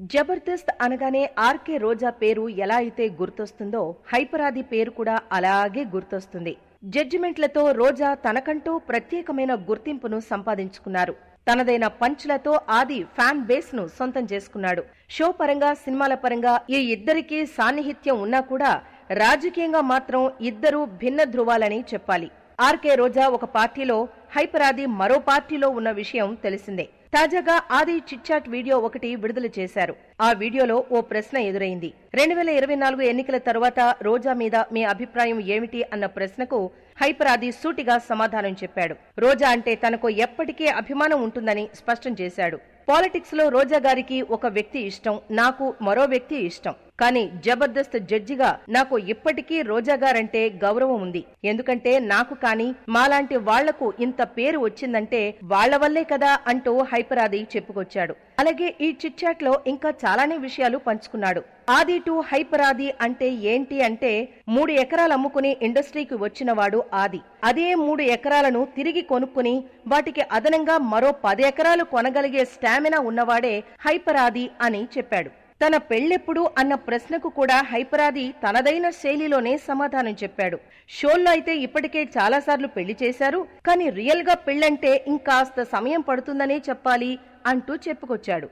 జబర్దస్త్ అనగానే ఆర్కే రోజా పేరు ఎలా అయితే గుర్తొస్తుందో హైపరాది పేరు కూడా అలాగే గుర్తొస్తుంది. జడ్జిమెంట్లతో రోజా తనకంటూ ప్రత్యేకమైన గుర్తింపును సంపాదించుకున్నారు. తనదైన పంచ్లతో ఆది ఫ్యాన్ బేస్ను సొంతం చేసుకున్నాడు. షో పరంగా సినిమాల పరంగా ఈ ఇద్దరికీ సాన్నిహిత్యం ఉన్నా కూడా రాజకీయంగా మాత్రం ఇద్దరూ భిన్న ధృవాలని చెప్పాలి. ఆర్కే రోజా ఒక పార్టీలో హైపరాది మరో పార్టీలో ఉన్న విషయం తెలిసిందే. తాజాగా ఆది చిట్చాట్ వీడియో ఒకటి విడుదల చేశారు. ఆ వీడియోలో ఓ ప్రశ్న ఎదురైంది. రెండు వేల ఇరవై నాలుగు ఎన్నికల తరువాత రోజా మీద మీ అభిప్రాయం ఏమిటి అన్న ప్రశ్నకు హైపర్ ఆది సూటిగా సమాధానం చెప్పాడు. రోజా అంటే తనకు ఎప్పటికీ అభిమానం ఉంటుందని స్పష్టం చేశాడు. పాలిటిక్స్లో రోజా గారికి ఒక వ్యక్తి ఇష్టం నాకు మరో వ్యక్తి ఇష్టం. కానీ జబర్దస్త్ జడ్జిగా నాకు ఇప్పటికీ రోజా గారంటే గౌరవం ఉంది. ఎందుకంటే నాకు కాని మాలాంటి వాళ్ళకు ఇంత పేరు వచ్చిందంటే వాళ్ళ వల్లే కదా అంటూ హైపరాది చెప్పుకొచ్చాడు. అలాగే ఈ చిట్చాట్లో ఇంకా చాలానే విషయాలు పంచుకున్నాడు. ఆది టు హైపరాది అంటే ఏంటి అంటే మూడు ఎకరాలు అమ్ముకుని ఇండస్ట్రీకి వచ్చినవాడు ఆది. అదే మూడు ఎకరాలను తిరిగి కొనుక్కుని వాటికి అదనంగా మరో పది ఎకరాలు కొనగలిగే స్టామినా ఉన్నవాడే హైపరాది అని చెప్పాడు. తన పెళ్ళెప్పుడు అన్న ప్రశ్నకు కూడా హైపరాది తనదైన శైలిలోనే సమాధానం చెప్పాడు. షోల్లో అయితే ఇప్పటికే చాలాసార్లు పెళ్ళి చేశారు కానీ రియల్గా పెళ్ళంటే ఇంకాస్త సమయం పడుతుందనే చెప్పాలి అంటూ చెప్పుకొచ్చాడు.